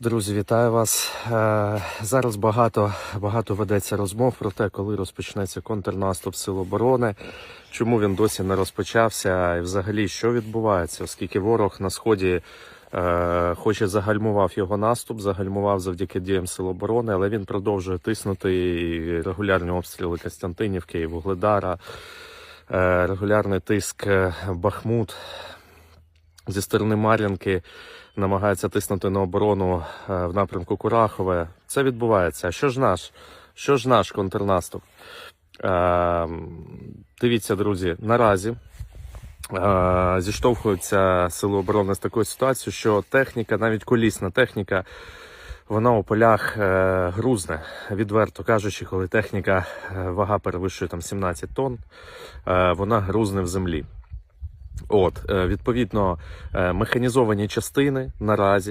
Друзі, вітаю вас. Е, Зараз багато, багато ведеться розмов про те, коли розпочнеться контрнаступ Сил оборони, чому він досі не розпочався, і взагалі що відбувається, оскільки ворог на сході е, хоч і загальмував його наступ, загальмував завдяки діям Сил оборони, але він продовжує тиснути регулярні обстріли Костянтинівки і Вугледара, е, регулярний тиск Бахмут зі сторони Мар'їнки намагається тиснути на оборону е, в напрямку Курахове. Це відбувається. А що ж наш? Що ж наш контрнаступ? Е, Дивіться, друзі, наразі е, зіштовхуються сили оборони з такою ситуацією, що техніка, навіть колісна техніка, вона у полях е, грузне, відверто кажучи, коли техніка е, вага перевищує там 17 тонн, е, вона грузне в землі. От, е, відповідно, е, механізовані частини наразі